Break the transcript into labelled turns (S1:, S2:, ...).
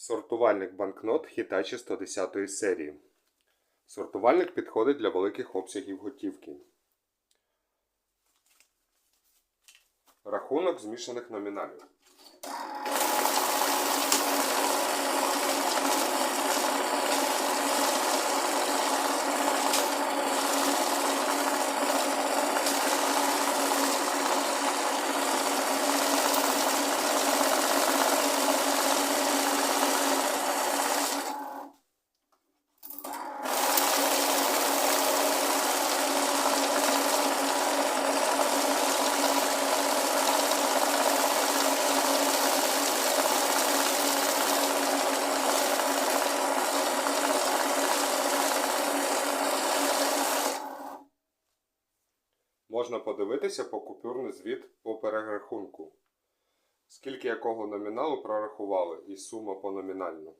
S1: Сортувальник банкнот Hitachi 110 серії. Сортувальник підходить для великих обсягів готівки. Рахунок змішаних номіналів. Можна подивитися по купюрний звіт по перерахунку. Скільки якого номіналу прорахували і сума по номінальну.